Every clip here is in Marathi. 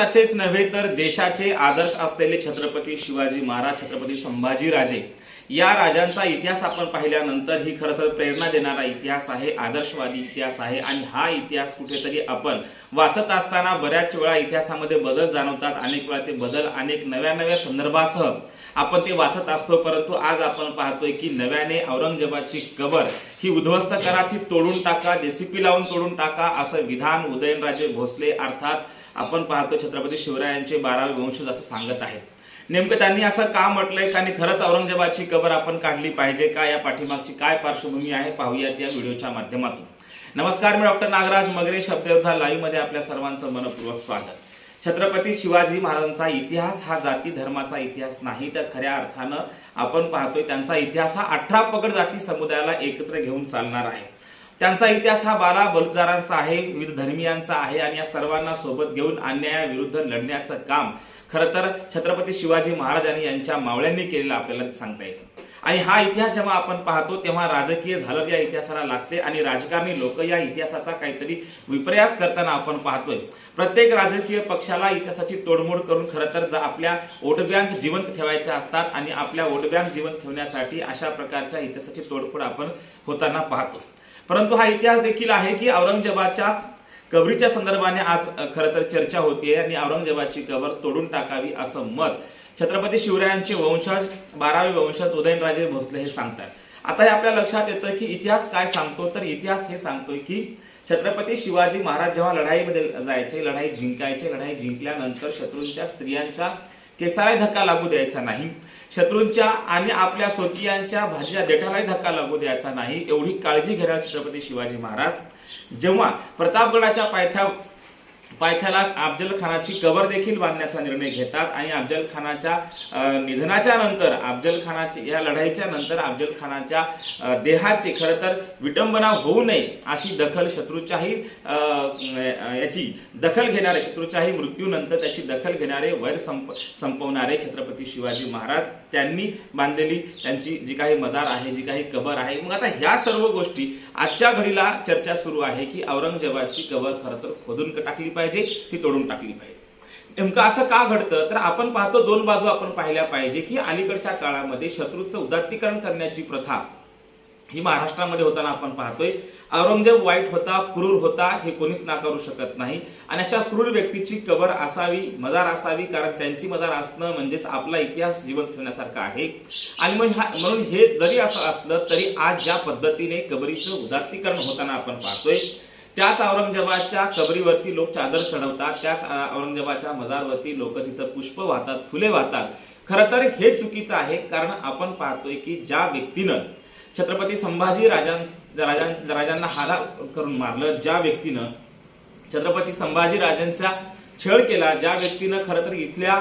महाराष्ट्राचेच नव्हे तर देशाचे आदर्श असलेले छत्रपती शिवाजी महाराज छत्रपती संभाजीराजे या राजांचा इतिहास आपण पाहिल्यानंतर ही खरं तर प्रेरणा देणारा इतिहास आहे आदर्शवादी इतिहास आहे आणि हा इतिहास कुठेतरी आपण वाचत असताना बऱ्याच वेळा इतिहासामध्ये बदल जाणवतात. अनेक वेळा ते बदल अनेक नव्या नव्या संदर्भासह आपण ते वाचत असतो. परंतु आज आपण पाहतोय की नव्याने औरंगजेबाची कबर ही उद्ध्वस्त करा ती तोडून टाका जेसीपी लावून तोडून टाका असं विधान उदयनराजे भोसले अर्थात आपण पाहतो छत्रपती शिवरायांचे बारावे वंशज असं सांगत आहेत. नेमकं त्यांनी असं का म्हटलंय? आणि खरंच औरंगजेबाची कबर आपण काढली पाहिजे का? या पाठीमागची काय पार्श्वभूमी आहे? पाहूयात या व्हिडिओच्या माध्यमातून. नमस्कार मी डॉक्टर नागराज मगरे शब्दयोद्धा लाईव्हमध्ये आपल्या सर्वांचं मनपूर्वक स्वागत. छत्रपती शिवाजी महाराजांचा इतिहास हा जाती धर्माचा इतिहास नाही तर खऱ्या अर्थानं आपण पाहतोय त्यांचा इतिहास हा अठरा पगड जाती समुदायाला एकत्र घेऊन चालणार आहे. त्यांचा इतिहास हा बारा बलुतदारांचा आहे विविध धर्मियांचा आहे आणि या सर्वांना सोबत घेऊन अन्यायाविरुद्ध लढण्याचं काम खरं तर छत्रपती शिवाजी महाराजांनी यांच्या मावळ्यांनी केलेलं आपल्याला सांगता येतं. आणि हा इतिहास जेव्हा आपण पाहतो तेव्हा राजकीय झालं या इतिहासाला लागते आणि राजकारणी लोक या इतिहासाचा काहीतरी विपर्यास करताना आपण पाहतोय. प्रत्येक राजकीय पक्षाला इतिहासाची तोडमोड करून खरं तर जा- आपल्या वोट बँक जिवंत ठेवायच्या असतात आणि आपल्या वोट बँक जिवंत ठेवण्यासाठी अशा प्रकारच्या इतिहासाची तोडफोड आपण होताना पाहतो परंतु हा इतिहास देखील आहे की औरंगजेबाच्या कबरीच्या संदर्भाने आज अ, खरं तर चर्चा होतीये आणि औरंगजेबाची कबर तोडून टाकावी असं मत छत्रपती शिवरायांचे वंशज बारावे वंशज उदयनराजे भोसले हे सांगतात. आता हे आपल्या लक्षात येतं की इतिहास काय सांगतो? तर इतिहास हे सांगतोय की छत्रपती शिवाजी महाराज जेव्हा लढाईमध्ये जायचे लढाई जिंकायचे लढाई जिंकल्यानंतर शत्रूंच्या स्त्रियांच्या केसाला धक्का लागू द्यायचा नाही. शत्रूंच्या आणि आपल्या स्वकीयांच्या भाजीच्या देठालाही धक्का लागू द्यायचा नाही एवढी काळजी घेणारे छत्रपती शिवाजी महाराज. जेव्हा प्रतापगडाच्या पायथ्या पायथ्याला अफजल खानाची कबर देखील बांधण्याचा निर्णय घेतात आणि अफजल खानाच्या निधनाच्या नंतर अफजल खानाची या लढाईच्या नंतर अफजल खानाच्या देहाची खरं तर विटंबना होऊ नये अशी दखल शत्रूच्याही याची दखल घेणारे शत्रूच्याही मृत्यूनंतर त्याची दखल घेणारे वैर संप संपवणारे छत्रपती शिवाजी महाराज त्यांनी बांधलेली त्यांची जी काही मजार आहे जी काही कबर आहे. मग आता ह्या सर्व गोष्टी आजच्या घडीला चर्चा सुरू आहे की औरंगजेबाची कबर खरं तर खोदून टाकली पाहिजे. पाहिजे ती तोडून टाकली पाहिजे. नेमकं असं का घडतं? तर आपण पाहतो दोन बाजू आपण पाहिल्या पाहिजे की अलीकडच्या काळामध्ये शत्रूचं उदात्तीकरण करण्याची प्रथा ही महाराष्ट्रामध्ये होताना आपण पाहतोय. औरंगजेब वाईट होता क्रूर होता हे कोणीच नाकारू शकत नाही. आणि अशा क्रूर व्यक्तीची कबर असावी मजार असावी कारण त्यांची मजार असणं म्हणजेच आपला इतिहास जिवंत ठेवण्यासारखा आहे. आणि मग हा म्हणून हे जरी असं असलं तरी आज ज्या पद्धतीने कबरीचं उदात्तीकरण होताना आपण पाहतोय त्याच औरंगजेबाच्या कबरीवरती लोक चादर चढवतात त्याच औरंगजेबाच्या मजारवरती लोक तिथं पुष्प वाहतात फुले वाहतात. खरं तर हे चुकीचं आहे कारण आपण पाहतोय की ज्या व्यक्तीनं छत्रपती संभाजी राजां राजां राजांना हारा करून मारलं ज्या व्यक्तीनं छत्रपती संभाजी राजांचा छळ केला ज्या व्यक्तीनं खरं तर इथल्या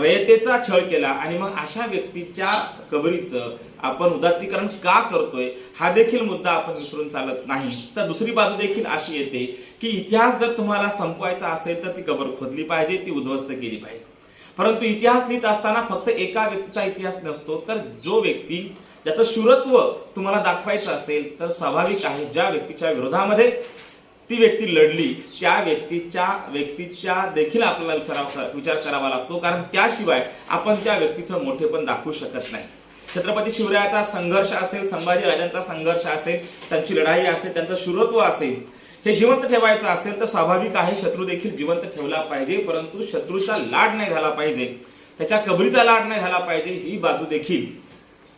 रयतेचा छळ केला आणि मग अशा व्यक्तीच्या कबरीचं आपण उदात्तीकरण का करतोय हा देखील मुद्दा आपण विसरून चालत नाही. तर दुसरी बाजू देखील अशी येते की इतिहास जर तुम्हाला संपवायचा असेल तर ती कबर खोदली पाहिजे ती उद्ध्वस्त केली पाहिजे. परंतु इतिहास लिहित असताना फक्त एका व्यक्तीचा इतिहास नसतो तर जो व्यक्ती ज्याचं शूरत्व तुम्हाला दाखवायचं असेल तर स्वाभाविक आहे ज्या व्यक्तीच्या विरोधामध्ये ती व्यक्ती लढली त्या व्यक्तीच्या व्यक्तीच्या देखील आपल्याला विचारावा विचार करावा लागतो. कारण त्याशिवाय आपण त्या व्यक्तीचं मोठेपण दाखवू शकत नाही. छत्रपती शिवरायाचा संघर्ष असेल संभाजी राजांचा संघर्ष असेल त्यांची लढाई असेल त्यांचं शूरत्व असेल हे जिवंत ठेवायचं असेल तर स्वाभाविक आहे शत्रू देखील जिवंत ठेवला पाहिजे परंतु शत्रूचा लाड नाही झाला पाहिजे. त्याच्या कबरीचा लाड नाही झाला पाहिजे ही बाजू देखील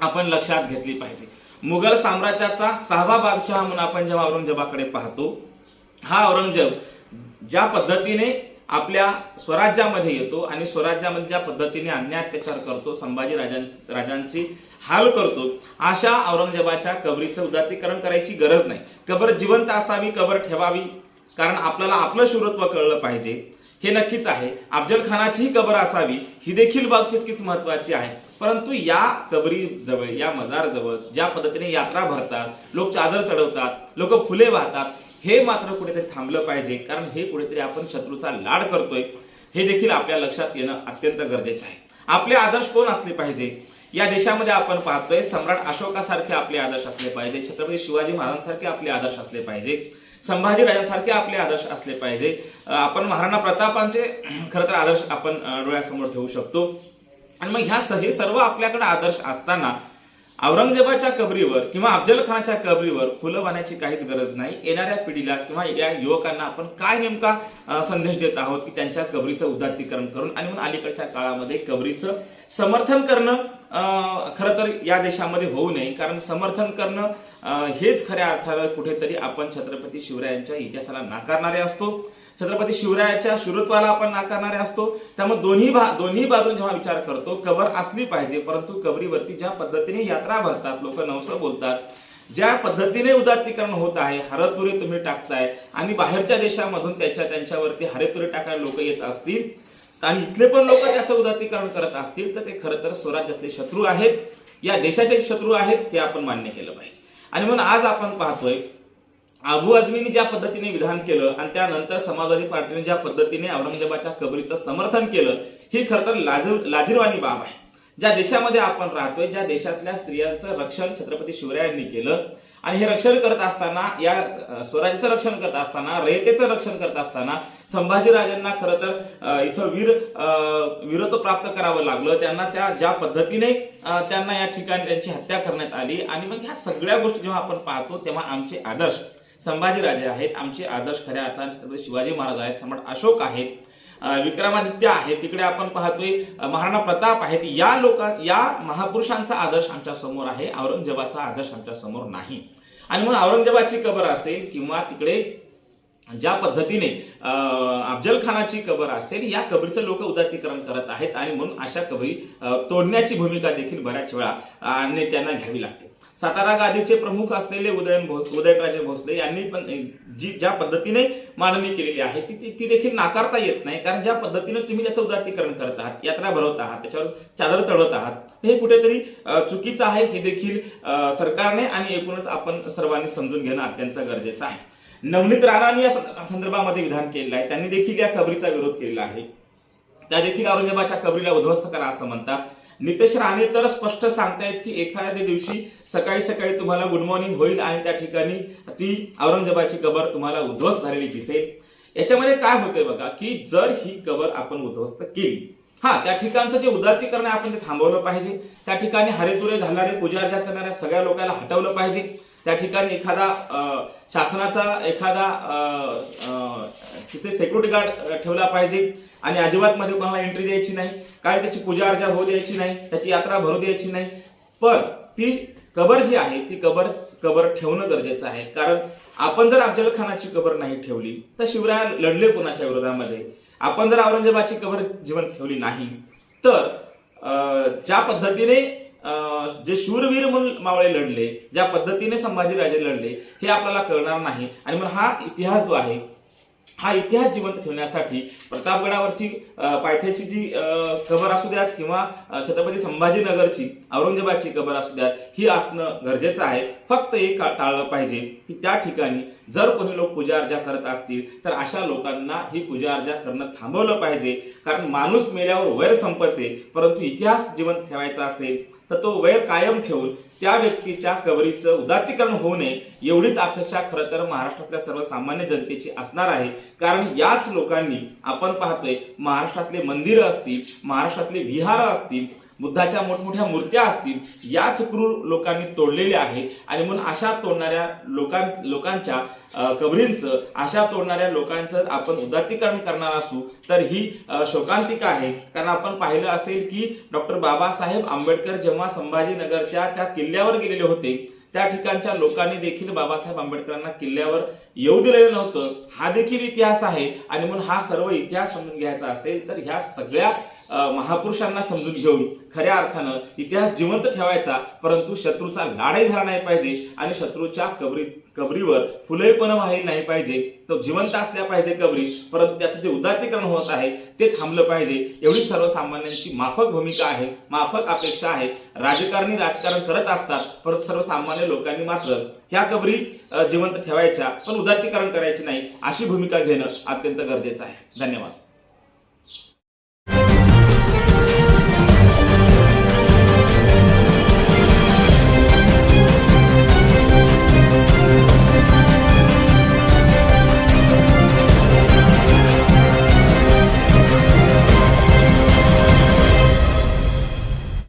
आपण लक्षात घेतली पाहिजे. मुघल साम्राज्याचा सहावा बादशहा म्हणून आपण जेव्हा औरंगजेबाकडे पाहतो हा औरंगजेब ज्या पद्धतीने आपल्या स्वराज्यामध्ये येतो आणि स्वराज्यामध्ये ज्या पद्धतीने अन्याय अत्याचार करतो संभाजी राजां राजांची हाल करतो अशा औरंगजेबाच्या कबरीचं उदातीकरण करायची गरज नाही. कबर जिवंत असावी कबर ठेवावी कारण आपल्याला आपलं शूरत्व कळलं पाहिजे. हे नक्कीच आहे. अफजल खानाचीही कबर असावी ही देखील बाब तितकीच महत्वाची आहे. परंतु या कबरी जवळ या मजार जवळ ज्या पद्धतीने यात्रा भरतात लोक चादर चढवतात लोक फुले वाहतात हे मात्र कुठेतरी थांबलं पाहिजे कारण हे कुठेतरी आपण शत्रूचा लाड करतोय हे देखील आपल्या लक्षात येणं अत्यंत गरजेचं आहे. आपले आदर्श कोण असले पाहिजे? या देशामध्ये आपण पाहतोय सम्राट अशोकासारखे आपले आदर्श असले पाहिजे छत्रपती शिवाजी महाराजांसारखे आपले आदर्श असले पाहिजे संभाजीराजांसारखे आपले आदर्श असले पाहिजे. आपण महाराणा प्रतापांचे खरं तर आदर्श आपण डोळ्यासमोर ठेवू शकतो. आणि मग ह्या हे सर्व आपल्याकडे आदर्श असताना औरंगजेबाच्या कबरीवर किंवा अफजल खानाच्या कबरीवर फुलं वाहण्याची काहीच गरज नाही. येणाऱ्या पिढीला किंवा या युवकांना आपण काय नेमका संदेश देत आहोत की त्यांच्या कबरीचं उदात्तीकरण करून आणि म्हणून अलीकडच्या काळामध्ये कबरीचं समर्थन करणं खरं तर या देशामध्ये होऊ नये. कारण समर्थन करणं हेच खऱ्या अर्थानं कुठेतरी आपण छत्रपती शिवरायांच्या इतिहासाला नाकारणारे असतो. छत्रपती शिवरायाच्या शिरत्वाला आपण नाकारणारे असतो. त्यामुळे दोन्ही भा दोन्ही बाजून जेव्हा विचार करतो कबर असली पाहिजे परंतु कबरीवरती ज्या पद्धतीने यात्रा भरतात लोक नवसं बोलतात ज्या पद्धतीने उदात्तीकरण होत आहे हरतुरे तुम्ही टाकताय आणि बाहेरच्या देशामधून त्याच्या त्यांच्यावरती हरेतुरे टाकायला लोक येत असतील आणि इथले पण लोक त्याचं उदात्तीकरण करत असतील तर ते खरं तर स्वराज्यातले शत्रू आहेत. या देशाचे शत्रू आहेत हे आपण मान्य केलं पाहिजे. आणि म्हणून आज आपण पाहतोय अबू आझमीने ज्या पद्धतीने विधान केलं आणि त्यानंतर समाजवादी पार्टीने ज्या पद्धतीने औरंगजेबाच्या कबरीचं समर्थन केलं ही खरं तर लाज लाजीरवाणी बाब आहे. ज्या देशामध्ये आपण राहतोय ज्या देशातल्या स्त्रियांचं रक्षण छत्रपती शिवरायांनी केलं आणि हे रक्षण करत असताना या स्वराज्याचं रक्षण करत असताना रयतेचं रक्षण करत असताना संभाजीराजांना खरं तर इथं वीर वीरत्व प्राप्त करावं लागलं. त्यांना त्या ज्या पद्धतीने त्यांना या ठिकाणी त्यांची हत्या करण्यात आली आणि मग ह्या सगळ्या गोष्टी जेव्हा आपण पाहतो तेव्हा आमचे आदर्श संभाजीराजे आहेत आमचे आदर्श खऱ्या आता छत्रपती शिवाजी महाराज आहेत सम्राट अशोक आहेत विक्रमादित्य आहेत. तिकडे आपण पाहतोय महाराणा प्रताप आहेत. या लोका या महापुरुषांचा आदर्श आमच्यासमोर आहे. औरंगजेबाचा आदर्श आमच्यासमोर नाही. आणि म्हणून औरंगजेबाची कबर असेल किंवा तिकडे ज्या पद्धतीने अफजल खानाची कबर असेल या कबरीचं लोक उदातीकरण करत आहेत आणि म्हणून अशा कबरी तोडण्याची भूमिका देखील बऱ्याच वेळा नेत्यांना घ्यावी लागते. सातारा गादीचे प्रमुख असलेले उदयन भोस उदयनराजे भोसले यांनी पण जी ज्या पद्धतीने मांडणी केलेली आहे ती ती- देखील नाकारता येत नाही कारण ज्या पद्धतीने तुम्ही त्याचं उदात्तीकरण करत आहात यात्रा भरवत आहात त्याच्यावर चादर चढवत आहात हे कुठेतरी चुकीचं आहे हे देखील सरकारने आणि एकूणच आपण सर्वांनी समजून घेणं अत्यंत गरजेचं आहे. नवनीत राणाने या संदर्भामध्ये विधान केलेलं आहे. त्यांनी देखील या कबरीचा विरोध केलेला आहे. त्या देखील औरंगजेबाच्या कबरीला उद्ध्वस्त करा असं म्हणतात. नितेश राणे तर स्पष्ट सांगतायत की एखाद्या दिवशी सकाळी सकाळी तुम्हाला गुड मॉर्निंग होईल आणि त्या ठिकाणी ती औरंगजेबाची कबर तुम्हाला उद्ध्वस्त झालेली दिसेल. याच्यामध्ये काय होतंय बघा की जर ही कबर आपण उद्ध्वस्त केली हा त्या ठिकाणचं जे उदात्तीकरण आहे आपण ते थांबवलं पाहिजे. त्या ठिकाणी हरेतुरे घालणारे पूजा अर्चा करणाऱ्या सगळ्या लोकांना हटवलं पाहिजे. त्या ठिकाणी एखादा शासनाचा एखादा तिथे सेक्युरिटी गार्ड ठेवला पाहिजे आणि अजिबात मध्ये कोणाला एंट्री द्यायची नाही. काय त्याची पूजा अर्चा होऊ द्यायची नाही त्याची यात्रा भरू द्यायची नाही. पण ती कबर जी आहे ती कबर कबर ठेवणं गरजेचं आहे. कारण आपण जर अफजल खानाची कबर नाही ठेवली तर शिवराय लढले कोणाच्या विरोधामध्ये? आपण जर औरंगजेबाची कबर जिवंत ठेवली नाही तर ज्या पद्धतीने जे शूरवीर म्हणून मावळे लढले ज्या पद्धतीने संभाजीराजे लढले हे आपल्याला कळणार नाही. आणि म्हणून हा इतिहास जो आहे हा इतिहास जिवंत ठेवण्यासाठी प्रतापगडावरची पायथ्याची जी कबर असू द्यात किंवा छत्रपती संभाजीनगरची औरंगजेबाची कबर असू द्यात ही असणं गरजेचं आहे. फक्त एक का- टाळलं पाहिजे की त्या ठिकाणी जर कोणी लोक पूजा अर्जा करत असतील तर अशा लोकांना ही पूजा अर्जा करणं थांबवलं पाहिजे. कारण माणूस मेल्यावर वैर संपते परंतु इतिहास जिवंत ठेवायचा असेल तर तो वैर कायम ठेवून त्या व्यक्तीच्या कबरीचं उदात्तीकरण होऊ नये एवढीच अपेक्षा खरं तर महाराष्ट्रातल्या सर्वसामान्य जनतेची असणार आहे. कारण याच लोकांनी आपण पाहतोय महाराष्ट्रातले मंदिरं असतील महाराष्ट्रातले विहार असतील बुद्धाच्या मोठमोठ्या मूर्त्या असतील याच क्रूर लोकांनी तोडलेल्या आहेत आणि म्हणून अशा तोडणाऱ्या लोकां लोकांच्या कबरींचं अशा तोडणाऱ्या लोकांचं आपण उदात्तीकरण करणार असू तर ही शोकांतिका आहे. कारण आपण पाहिलं असेल की डॉक्टर बाबासाहेब आंबेडकर जेव्हा संभाजीनगरच्या त्या किल्ल्यावर गेलेले होते त्या ठिकाणच्या लोकांनी देखील बाबासाहेब आंबेडकरांना किल्ल्यावर येऊ दिलेलं नव्हतं. हा देखील इतिहास आहे. आणि म्हणून हा सर्व इतिहास समजून घ्यायचा असेल तर ह्या सगळ्या महापुरुषांना समजून घेऊन खऱ्या अर्थानं इतिहास जिवंत ठेवायचा परंतु शत्रूचा लाडाई झाला नाही पाहिजे आणि शत्रूच्या कबरी कबरीवर फुलेपण व्हायला वाहिली नाही पाहिजे. तो जिवंत असल्या पाहिजे कबरी परंतु त्याचं जे उदात्तीकरण होत आहे ते थांबलं पाहिजे. एवढी सर्वसामान्यांची माफक भूमिका आहे माफक अपेक्षा आहे. राजकारणी राजकारण करत असतात परंतु सर्वसामान्य लोकांनी मात्र ह्या कबरी जिवंत ठेवायच्या पण उदात्तीकरण करायची नाही अशी भूमिका घेणं अत्यंत गरजेचं आहे. धन्यवाद.